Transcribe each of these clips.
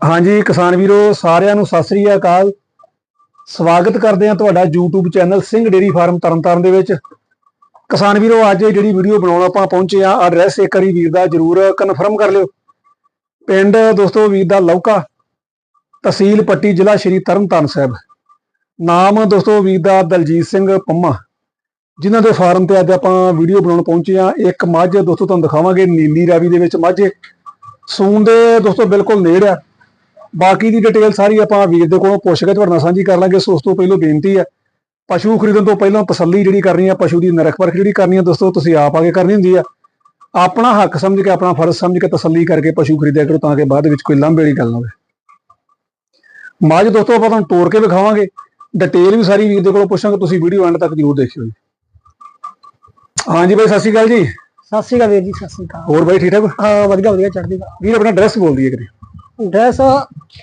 ਹਾਂਜੀ ਕਿਸਾਨ ਵੀਰੋ, ਸਾਰਿਆਂ ਨੂੰ ਸਤਿ ਸ੍ਰੀ ਅਕਾਲ। ਸਵਾਗਤ ਕਰਦੇ ਹਾਂ ਤੁਹਾਡਾ YouTube channel Singh dairy farm Tarn Taran ਦੇ ਵਿੱਚ। ਕਿਸਾਨ ਵੀਰੋ, ਅੱਜ ਇਹ ਜਿਹੜੀ ਵੀਡੀਓ ਬਣਾਉਣ ਆਪਾਂ ਪਹੁੰਚੇ ਆ ਐਡਰੈਸ ਇੱਕ ਵਾਰੀ ਵੀਰ ਦਾ ਜਰੂਰ ਕਨਫਰਮ ਕਰ ਲਿਓ। ਪਿੰਡ ਦੋਸਤੋ ਵੀਰ ਦਾ ਲੌਕਾ, ਤਹਿਸੀਲ ਪੱਟੀ, ਜ਼ਿਲ੍ਹਾ ਸ਼੍ਰੀ ਤਰਨਤਾਰਨ ਸਾਹਿਬ। ਨਾਮ ਦੋਸਤੋ ਵੀਰ ਦਾ ਦਲਜੀਤ ਸਿੰਘ ਪੰਮਾ। ਜਿਨ੍ਹਾਂ ਦੇ ਫਾਰਮ ਤੇ ਅੱਜ ਆਪਾਂ ਵੀਡੀਓ ਬਣਾਉਣ ਪਹੁੰਚੇ ਆ ਇੱਕ ਮੱਝ ਦੋਸਤੋ ਤੁਹਾਨੂੰ ਦਿਖਾਵਾਂਗੇ, ਨੀਲੀ ਰਾਵੀ ਦੇ ਵਿੱਚ ਮੱਝ। ਹੈ। ਦੇ ਦੋਸਤੋ ਬਿਲਕੁਲ ਨੇੜ ਆ। ਬਾਕੀ ਦੀ ਡਿਟੇਲ ਸਾਰੀ ਆਪਾਂ ਵੀਰ ਦੇ ਕੋਲੋਂ ਪੁੱਛ ਕੇ ਤੁਹਾਡੇ ਨਾਲ ਸਾਂਝੀ ਕਰ ਲਾਂਗੇ ਸੋ ਉਸ ਤੋਂ ਪਹਿਲਾਂ ਬੇਨਤੀ ਹੈ ਪਸ਼ੂ ਖਰੀਦਣ ਤੋਂ ਪਹਿਲਾਂ ਤਸੱਲੀ ਜਿਹੜੀ ਕਰਨੀ ਆ ਪਸ਼ੂ ਦੀ ਨਰਖ ਪਰਖ ਜਿਹੜੀ ਕਰਨੀ ਆ ਦੋਸਤੋ ਤੁਸੀਂ ਆਪ ਆ ਕੇ ਕਰਨੀ ਹੁੰਦੀ ਆ ਆਪਣਾ ਹੱਕ ਸਮਝ ਕੇ ਆਪਣਾ ਫਰਜ਼ ਸਮਝ ਕੇ ਤਸੱਲੀ ਕਰਕੇ ਪਸ਼ੂ ਖਰੀਦਿਆ ਕਰੋ ਤਾਂ ਕਿ ਬਾਅਦ ਵਿੱਚ ਕੋਈ ਲਾਂਭੇ ਵਾਲੀ ਗੱਲ ਨਾ ਹੋਵੇ। ਮੱਝ ਦੋਸਤੋ ਆਪਾਂ ਤੁਹਾਨੂੰ ਤੋੜ ਕੇ ਵਿਖਾਵਾਂਗੇ। ਡਿਟੇਲ ਵੀ ਸਾਰੀ ਵੀਰ ਦੇ ਕੋਲੋਂ ਪੁੱਛਾਂਗੇ ਤੁਸੀਂ ਵੀਡੀਓ ਐਂਡ ਤੱਕ ਜ਼ਰੂਰ ਦੇਖਿਓ ਜੀ। ਹਾਂਜੀ ਬਾਈ ਸਤਿ ਸ਼੍ਰੀ ਅਕਾਲ ਜੀ। ਸਤਿ ਸ਼੍ਰੀ ਅਕਾਲ ਵੀਰ ਜੀ ਸਤਿ ਸ਼੍ਰੀ ਅਕਾਲ। ਹੋਰ ਬਾਈ ਠੀਕ ਠਾਕ? ਹਾਂ ਵਧੀਆ ਵਧੀਆ ਚੜ੍ਹਦੀ ਕਲਾ। ਵੀਰ ਆਪਣਾ ਐਡਰੈਸ ਬੋਲ ਦਈਏ ਕਰੀ ਡਰੈਸ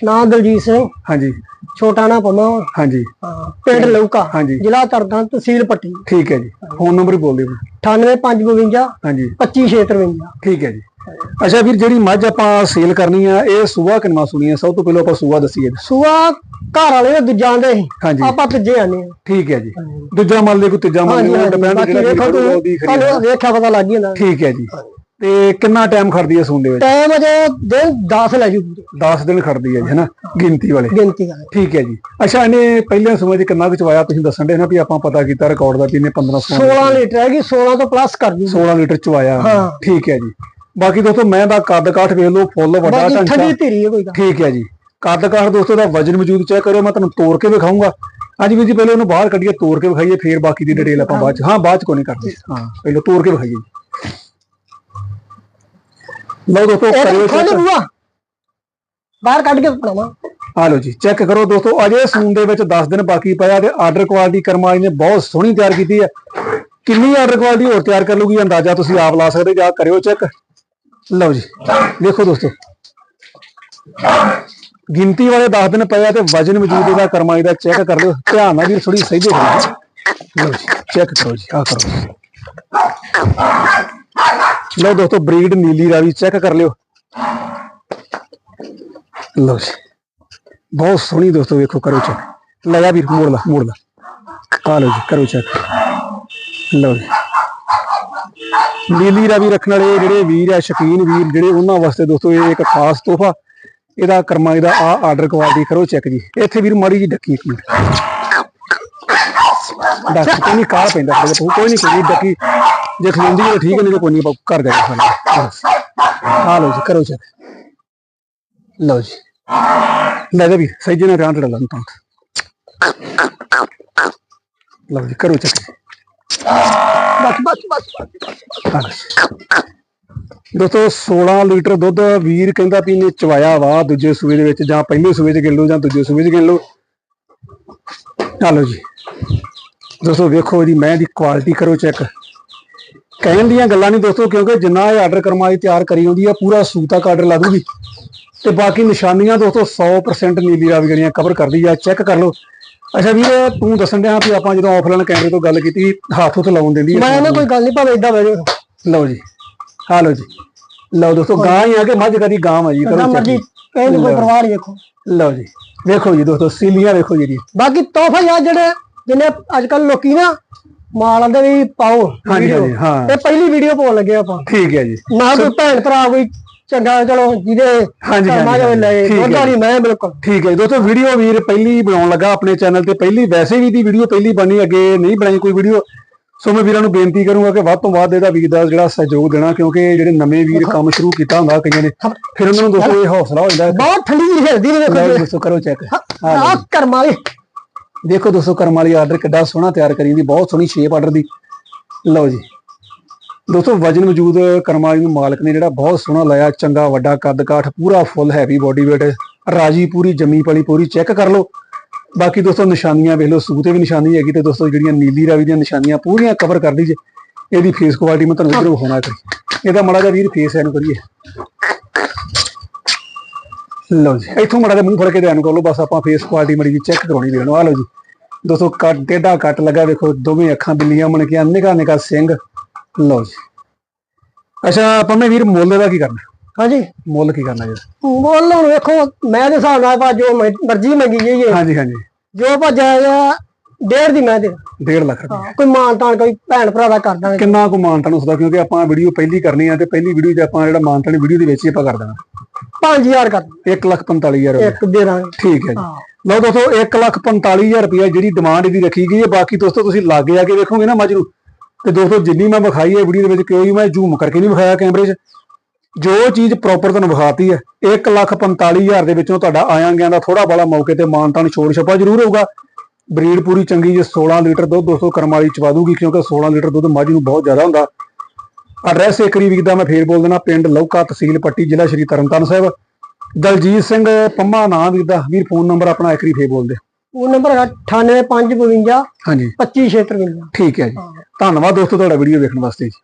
ਨਾਂ ਦਲਜੀਤ ਸਿੰਘ। ਹਾਂਜੀ। ਛੋਟਾ ਨਾਂ ਪੰਮਾ। ਹਾਂਜੀ। ਪਿੰਡ ਲਊਕਾ। ਹਾਂਜੀ। ਜ਼ਿਲ੍ਹਾ ਤਰਨਤਾਰਨ ਤਹਿਸੀਲ ਪੱਟੀ। ਠੀਕ ਹੈ ਜੀ। ਫੋਨ ਨੰਬਰ ਹੀ ਬੋਲ ਦਿਓ 98552 ਹਾਂਜੀ। 25653 ਠੀਕ ਹੈ ਜੀ। ਅੱਛਾ ਵੀਰ ਜਿਹੜੀ ਮੱਝ ਆਪਾਂ ਸੇਲ ਕਰਨੀ ਆ ਇਹ ਸੂਆ ਕਿੰਨਾ ਸੁਣੀ ਆ? ਸਭ ਤੋਂ ਪਹਿਲਾਂ ਆਪਾਂ ਸੂਆ ਦਸੀਏ। ਸੂਆ ਘਰ ਵਾਲੇ ਦੂਜਾ ਆਂਦੇ ਸੀ ਆਪਾਂ ਤੀਜੇ ਆਨੇ ਆ। ਠੀਕ ਹੈ ਜੀ। ਦੂਜਾ ਮੰਨ ਲੈ ਕੋਈ ਤੀਜਾ ਮੰਨ ਲੈ ਡਿਪੈਂਡ ਜਿਹੜਾ ਵੇਖੋ ਤੁਸੀਂ ਵੇਖਿਆ ਪਤਾ ਲੱਗ ਜਾਂਦਾ। ਠੀਕ ਹੈ ਜੀ। ਤੇ ਕਿੰਨਾ ਟਾਈਮ ਖੜਦੀ ਹੈ ਸੂਣ ਦੇ ਵਿੱਚ? ਟਾਈਮ ਅਜੇ ਦਿਨ 10 ਲੈ ਜੂ। ਪੂਰੇ 10 ਦਿਨ ਖੜਦੀ ਹੈ ਜੀ ਹੈਨਾ? ਗਿਣਤੀ ਵਾਲੇ। ਗਿਣਤੀ ਕਰ ਠੀਕ ਹੈ ਜੀ। ਅੱਛਾ ਇਹਨੇ ਪਹਿਲੇ ਸਮੇਂ 'ਚ ਕਿੰਨਾ ਕੁ ਚਵਾਇਆ? ਤੁਸੀਂ ਦੱਸਣ ਦੇ ਨਾ ਵੀ ਆਪਾਂ ਪਤਾ ਕੀਤਾ ਰਿਕਾਰਡ ਦਾ ਵੀ ਇਹਨੇ 15 16 16 ਲੀਟਰ ਹੈਗੀ 16 ਤੋਂ ਪਲੱਸ ਕਰ ਜੂ 16 ਲੀਟਰ ਚਵਾਇਆ। ਹਾਂ। ਠੀਕ ਹੈ ਜੀ। ਬਾਕੀ ਦੋਸਤੋ ਮੈਂ ਦਾ ਕੱਦ ਕਾਠ ਵੇਖ ਲਓ ਫੁੱਲ ਵੱਡਾ ਢਾਂਚਾ। ਠੰਡੀ ਧੀਰੀ ਹੈ ਕੋਈ ਗੱਲ। ਠੀਕ ਹੈ ਜੀ। ਕੱਦ ਕਾਠ ਦੋਸਤੋ ਦਾ ਵਜਨ ਮੌਜੂਦ ਚੈੱਕ ਕਰਿਓ ਮੈਂ ਤੁਹਾਨੂੰ ਤੋੜ ਕੇ ਵਿਖਾਊਂਗਾ। ਹਾਂਜੀ ਵੀਰ ਜੀ ਪਹਿਲੇ ਉਹਨੂੰ ਬਾਹਰ ਕੱਢੀਏ ਤੋੜ ਕੇ ਵਿਖਾਈਏ ਫੇਰ ਬਾਕੀ ਦੀ ਡਿਟੇਲ ਆਪਾਂ ਬਾਅਦ ਚ ਹਾਂ ਬਾਅਦ ਚ ਕੋਈ ਨਹੀਂ ਕਰਦੇ। ਹਾਂ ਪਹਿਲਾਂ ਤੋੜ ਕੇ ਵਿਖਾਈਏ ਜੀ। ਲਓ ਦੋਸਤੋ ਕਰਿਓ ਇਹ ਖੋਲ check। ਬੂਆ ਬਾਹਰ ਕੱਢ ਕੇ ਪੜਾਵਾਂ ਆ ਲਓ ਜੀ ਚੈੱਕ ਕਰੋ ਦੋਸਤੋ ਅਜੇ ਸੂਨ ਦੇ ਵਿੱਚ 10 ਦਿਨ ਬਾਕੀ ਪਿਆ ਤੇ ਆਰਡਰ ਕੁਆਲਿਟੀ ਕਰਮਾਈ ਨੇ ਬਹੁਤ ਸੋਹਣੀ ਤਿਆਰ ਕੀਤੀ ਹੈ। ਕਿੰਨੀ ਆਰਡਰ ਕੁਆਲਿਟੀ ਹੋਰ ਤਿਆਰ ਕਰ ਲੂਗੀ ਅੰਦਾਜ਼ਾ ਤੁਸੀਂ ਆਪ ਲਾ ਸਕਦੇ ਜਾ ਕਰਿਓ ਚੈੱਕ ਲਓ ਜੀ ਦੇਖੋ ਦੋਸਤੋ। ਗਿਣਤੀ ਵਾਲੇ 10 ਦਿਨ ਪਏ ਆ ਤੇ ਵਜਨ ਮੌਜੂਦ ਇਹਦਾ ਕਰਮਾਈ ਦਾ ਚੈੱਕ ਕਰ ਲਿਓ। ਧਿਆਨ ਨਾਲ ਵੀ ਥੋੜੀ ਸਹੀ ਦੇ ਲਓ ਜੀ ਚੈੱਕ ਕਰੋ ਜੀ ਆ ਕਰੋ। ਲਓ ਦੋਸਤੋ ਬਰੀਡ ਨੀਲੀ ਰਾਵੀ ਚੈੱਕ ਕਰ ਲਿਓ। ਲਓ ਜੀ। ਬਹੁਤ ਸੋਹਣੀ ਦੋਸਤੋ, ਵੇਖੋ, ਕਰੋ ਚੈੱਕ ਲੈ ਵੀਰ, ਮੋੜ ਲਾ ਮੋੜ ਲਾ। ਆ ਲਓ ਜੀ, ਕਰੋ ਚੈੱਕ ਲਓ ਜੀ। ਨੀਲੀ ਰਾਵੀ ਰੱਖਣ ਵਾਲੇ ਜਿਹੜੇ ਵੀਰ ਆ, ਸ਼ਕੀਨ ਵੀਰ, ਜਿਹੜੇ ਉਹਨਾਂ ਵਾਸਤੇ ਦੋਸਤੋ, ਇਹ ਇੱਕ ਖਾਸ ਤੋਹਫਾ। ਇਹਦਾ ਕਰਮਾ ਇਹਦਾ ਆ ਆਰਡਰ ਕੁਆਲਿਟੀ ਕਰੋ ਚੈੱਕ ਜੀ। ਇੱਥੇ ਵੀਰ, ਮਾੜੀ ਜੀ ਡੱਕੀ ਇੱਕ ਮਿੰਟ। ਡੱਕ ਨਹੀਂ ਕਾਹ ਪੈਂਦਾ, ਕੋਈ ਕੋਈ ਨਹੀਂ, ਕੋਈ ਡੱਕੀ। ਜੇ ਖਲੋਂਦੀ ਤਾਂ ਠੀਕ ਹੈ, ਨਹੀਂ ਤਾਂ ਕੋਈ ਨਹੀਂ, ਆਪਾਂ ਕਰ ਦੇਗਾ ਆ ਲਓ ਜੀ, ਕਰੋ ਚੈੱਕ ਲਓ ਜੀ। ਲੈ ਦੇ ਵੀ, ਸਹੀ ਜਿਹੇ ਨਾਲ ਰਾਂਟ ਲਾ ਤਾਂ। ਲਓ ਜੀ, ਕਰੋ ਚੱਕ। ਬਸ ਬਸ ਬਸ ਦੋਸਤੋ 16 ਲੀਟਰ ਦੁੱਧ ਵੀਰ ਕਹਿੰਦਾ ਵੀ ਇਹਨੇ ਚਵਾਇਆ ਵਾ ਦੂਜੇ ਸੂਏ ਦੇ ਵਿੱਚ, ਜਾਂ ਪਹਿਲੇ ਸੂਏ 'ਚ ਗਿਣ ਲਓ, ਜਾਂ ਦੂਜੇ ਸੂਏ 'ਚ ਗਿਣ ਲਓ। ਚਲੋ ਜੀ। ਦੋਸਤੋ, ਵੇਖੋ ਇਹਦੀ, ਮੈਂ ਦੀ ਕੁਆਲਿਟੀ ਕਰੋ ਚੈੱਕ ਕਹਿਣ ਦੀਆਂ ਗੱਲਾਂ ਨਹੀਂ ਦੋਸਤੋ ਕਿਉਂਕਿ ਜਿੰਨਾ ਇਹ ਆਰਡਰ ਕਰਮਾਈ ਤਿਆਰ ਕਰੀ ਹੁੰਦੀ ਆ ਪੂਰਾ ਸੂਤ ਤੱਕ ਆਰਡਰ ਲਾ ਦੂਗੀ ਤੇ ਬਾਕੀ ਨਿਸ਼ਾਨੀਆਂ ਦੋਸਤੋ 100% ਨੀਲੀ ਰਾਵੀ ਗਲੀਆਂ ਕਵਰ ਕਰਦੀ ਆ ਚੈੱਕ ਕਰ ਲਓ। ਅੱਛਾ ਵੀਰ ਤੂੰ ਦੱਸਣ ਡਿਆ ਵੀ ਆਪਾਂ ਜਦੋਂ ਆਫਲਾਈਨ ਕੈਮਰੇ ਤੋਂ ਗੱਲ ਕੀਤੀ ਹੱਥ ਉੱਤੇ ਲਾਉਣ ਦਿੰਦੀ ਆ। ਮੈਂ ਨਾ ਕੋਈ ਗੱਲ ਨਹੀਂ ਭਾਵੇਂ ਇਦਾਂ ਬਹਿ ਲਓ ਜੀ ਹਾਂ ਲਓ ਜੀ। ਲਓ ਦੋਸਤੋ ਗਾਂ ਹੀ ਆ ਕੇ ਮੱਝ ਕਦੀ ਗਾਂ ਆ ਜੀ ਕਰੋ ਮਰਜ਼ੀ ਕੋਈ ਪਰਵਾਹ ਨਹੀਂ ਵੇਖੋ ਲਓ ਜੀ ਵੇਖੋ ਜੀ ਦੋਸਤੋ ਸੀਲੀਆਂ ਵੇਖੋ ਜੀ। ਬਾਕੀ ਤੋਹਫਾ ਯਾਰ ਜਿਹੜੇ ਜਿੰਨੇ ਅੱਜ ਕੱਲ ਲੋਕੀ ਨਾ ਮਾਲਾਂ ਦੇ ਵੀ ਪਾਓ ਹਾਂਜੀ, video। ਹਾਂਜੀ, ਹਾਂ। ਇਹ ਪਹਿਲੀ ਵੀਡੀਓ ਪਾਉਣ ਲੱਗੇ ਆਪਾਂ। ਠੀਕ ਹੈ ਜੀ। ਨਾ ਕੋਈ ਭੈਣ ਭਰਾ ਕੋਈ ਚੰਗਾ ਚਲੋ ਜਿਹਦੇ ਹਾਂਜੀ, ਹਾਂਜੀ, ਜਾਵੇ ਲੈ ਠੀਕ ਹੈ ਮੈਂ ਬਿਲਕੁਲ। ਠੀਕ ਹੈ ਜੀ। ਦੋਸਤੋ ਵੀਡੀਓ ਵੀਰ ਪਹਿਲੀ ਬਣਾਉਣ ਲੱਗਾ ਆਪਣੇ ਚੈਨਲ ਤੇ। ਪਹਿਲੀ ਵੈਸੇ ਵੀ ਦੀ ਵੀਡੀਓ ਪਹਿਲੀ ਬਣੀ ਅੱਗੇ ਨਹੀਂ ਬਣਾਈ ਕੋਈ ਵੀਡੀਓ ਸੋ ਮੈਂ ਵੀਰਾਂ ਨੂੰ ਬੇਨਤੀ ਕਰੂੰਗਾ ਕਿ ਵੱਧ ਤੋਂ ਵੱਧ ਇਹਦਾ ਵੀਰ ਦਾ ਜਿਹੜਾ ਸਹਿਯੋਗ ਦੇਣਾ ਕਿਉਂਕਿ ਜਿਹੜੇ ਨਵੇਂ ਵੀਰ ਕੰਮ ਸ਼ੁਰੂ ਕੀਤਾ ਹੁੰਦਾ ਕਈਆਂ ਨੇ ਫਿਰ ਉਹਨਾਂ ਨੂੰ ਦੋਸਤੋ ਇਹ ਹੌਸਲਾ ਹੋ ਜਾਂਦਾ। ਬਹੁਤ ਠੰਡੀ ਜਿਹੀ ਹਿਲਦੀ ਨੇ ਜੀ। ਦੋਸਤੋ ਕਰੋ ਚੈੱਕ ਆ ਕਰਮ ਵਾਲੀ ਦੇਖੋ ਦੋਸਤੋ, ਕਰਮ ਵਾਲੀ ਆਰਡਰ ਕਿੱਡਾ ਸੋਹਣਾ ਤਿਆਰ ਕਰੀ ਦੀ ਬਹੁਤ ਸੋਹਣੀ ਸ਼ੇਪ ਆਰਡਰ ਦੀ। ਲਓ ਜੀ। ਦੋਸਤੋ, ਵਜਨ ਮੌਜੂਦ ਕਰਮ ਵਾਲੀ ਨੂੰ ਮਾਲਕ ਨੇ ਜਿਹੜਾ ਬਹੁਤ ਸੋਹਣਾ ਲਾਇਆ, ਚੰਗਾ, ਵੱਡਾ, ਕੱਦ ਕਾਠ, ਪੂਰਾ ਫੁੱਲ ਹੈਵੀ ਬੋਡੀ ਵੇਟ ਰਾਜੀ, ਪੂਰੀ, ਜੰਮੀ ਪਲੀ, ਪੂਰੀ ਚੈੱਕ ਕਰ ਲਓ। ਬਾਕੀ ਦੋਸਤੋ, ਨਿਸ਼ਾਨੀਆਂ ਵੇਖ ਲਓ ਸੂਹ ਤੇ ਵੀ ਨਿਸ਼ਾਨੀ ਹੈਗੀ ਤੇ ਦੋਸਤੋ, ਜਿਹੜੀਆਂ ਨੀਲੀ ਰਾਵੀ ਦੀਆਂ ਨਿਸ਼ਾਨੀਆਂ ਪੂਰੀਆਂ ਕਵਰ ਕਰ ਲਈ ਜੇ ਇਹਦੀ ਫੇਸ ਕੁਆਲਿਟੀ ਮੈਂ ਤੁਹਾਨੂੰ ਇੱਧਰ ਵਿਖਾਉਣਾ ਕਰੀ ਇਹਦਾ ਮਾੜਾ ਜਿਹਾ ਵੀਰ ਫੇਸ ਐਨ ਕਰੀਏ। ਲਓ ਜੀ ਇੱਥੋਂ ਮਾੜਾ ਜਿਹਾ ਮੂੰਹ ਫੜ ਕੇ ਧਿਆਨ ਕਰ ਲਓ ਬਸ ਆਪਾਂ ਫੇਸ ਕੁਆਲਿਟੀ ਮੜੀ ਜੀ ਚੈੱਕ ਕਰਾਉਣੀ ਵੀਰ ਨੂੰ ਆ ਲਓ ਜੀ ਦੋਸਤੋ ਕੱਟ ਟੇਢਾ ਕੱਟ ਲੱਗਾ ਵੇਖੋ ਦੋਵੇਂ ਅੱਖਾਂ ਬਿੱਲੀਆਂ ਬਣ ਕੇ ਨਿਕਾ ਨਿਕਾ ਸਿੰਘ। ਲਓ ਜੀ। ਅੱਛਾ ਪੰਮੇ ਵੀਰ ਮੁੱਲ ਦਾ ਕੀ ਕਰਨਾ? ਹਾਂਜੀ। ਮੁੱਲ ਕੀ ਕਰਨਾ ਜੀ? ਮੁੱਲ ਹੁਣ ਵੇਖੋ ਮੈਂ ਦੇ ਹਿਸਾਬ ਨਾਲ ਆਪਾਂ ਜੋ ਮਰ- ਮਰਜ਼ੀ ਮੰਗੀ ਜਾਈਏ। ਹਾਂਜੀ ਹਾਂਜੀ। ਜੋ ਜਾਏਗਾ ਡੇਢ ਦੀ ਮੈਂ ਦੇ 1.5 ਲੱਖ ਰੁਪਏ। ਕੋਈ ਮਾਨ ਤਾਨ ਕੋਈ ਭੈਣ ਭਰਾ ਦਾ ਕਰ ਦਾਂਗੇ। ਕਿੰਨਾ ਕੁ ਮਾਨਤਾਨ ਹੋ ਸਕਦਾ ਕਿਉਂਕਿ ਆਪਾਂ ਵੀਡੀਓ ਪਹਿਲੀ ਕਰਨੀ ਆ ਤੇ ਪਹਿਲੀ ਵੀਡੀਓ 'ਚ ਆਪਾਂ ਜਿਹੜਾ ਮਾਨਤਾਨ ਵੀਡੀਓ ਦੇ ਵਿੱਚ ਹੀ ਆਪਾਂ ਕਰ ਦੇਣਾ 5000 ਕਰ 1 ਲੱਖ 45000 ਰੁਪਏ। ਇੱਕ ਦੇ ਦਾਂਗੇ। ਠੀਕ ਹੈ ਜੀ। ਲਓ ਦੋਸਤੋ 1 ਲੱਖ 45000 ਰੁਪਏ ਜਿਹੜੀ ਡਿਮਾਂਡ ਇਹਦੀ ਰੱਖੀ ਗਈ ਹੈ। ਬਾਕੀ ਦੋਸਤੋ ਤੁਸੀਂ ਲਾਗੇ ਆ ਕੇ ਵੇਖੋਗੇ ਨਾ ਮੱਝ ਨੂੰ ਤੇ ਦੋਸਤੋ ਜਿੰਨੀ ਮੈਂ ਵਿਖਾਈ ਹੈ ਵੀਡੀਓ ਦੇ ਵਿੱਚ ਕੋਈ ਮੈਂ ਜ਼ੂਮ ਕਰਕੇ ਨਹੀਂ ਵਿਖਾਇਆ ਕੈਮਰੇ 'ਚ। ਜੋ ਚੀਜ਼ ਪ੍ਰੋਪਰ ਤੁਹਾਨੂੰ ਵਿਖਾਤੀ ਹੈ 1 ਲੱਖ 45000 ਦੇ ਵਿੱਚੋਂ ਤੁਹਾਡਾ ਆਇਆ ਗਿਆ ਦਾ ਥੋੜਾ ਬਾਲਾ ਮੌਕੇ ਤੇ ਮਾਨਤਾਨ ਛੋੜ ਛਪਾ ਜ਼ਰੂਰ ਹੋਊਗਾ। ਬਰੀਡ ਪੂਰੀ ਚੰਗੀ ਜੇ 16 ਲੀਟਰ ਦੁੱਧ ਦੋਸਤੋ ਕਰਮ ਵਾਲੀ ਚਵਾ ਦੂਗੀ ਕਿਉਂਕਿ 16 ਲੀਟਰ ਦੁੱਧ ਮੱਝ ਨੂੰ ਬਹੁਤ ਜ਼ਿਆਦਾ ਹੁੰਦਾ। ਐਡਰੈਸ ਏਕਰੀ ਵੀਕ ਦਾ ਮੈਂ ਫੇਰ ਬੋਲ ਦੇਣਾ ਪਿੰਡ ਲੌਕਾ ਤਹਿਸੀਲ ਪੱਟੀ ਜ਼ਿਲ੍ਹਾ ਸ਼੍ਰੀ ਤਰਨਤਾਰਨ ਸਾਹਿਬ। ਦਲਜੀਤ ਸਿੰਘ ਪੰਮਾ ਨਾਂ ਵੀਰ ਦਾ ਵੀਰ ਫੋਨ ਨੰਬਰ ਆਪਣਾ ਏਕਰੀ ਫੇਰ ਬੋਲ ਦੇ ਉਹ ਨੰਬਰ ਹੈਗਾ 98552 ਹਾਂਜੀ। 2576 ਠੀਕ ਹੈ ਜੀ। ਧੰਨਵਾਦ ਦੋਸਤੋ ਤੁਹਾਡਾ ਵੀਡੀਓ ਵੇਖਣ ਵਾਸਤੇ ਜੀ।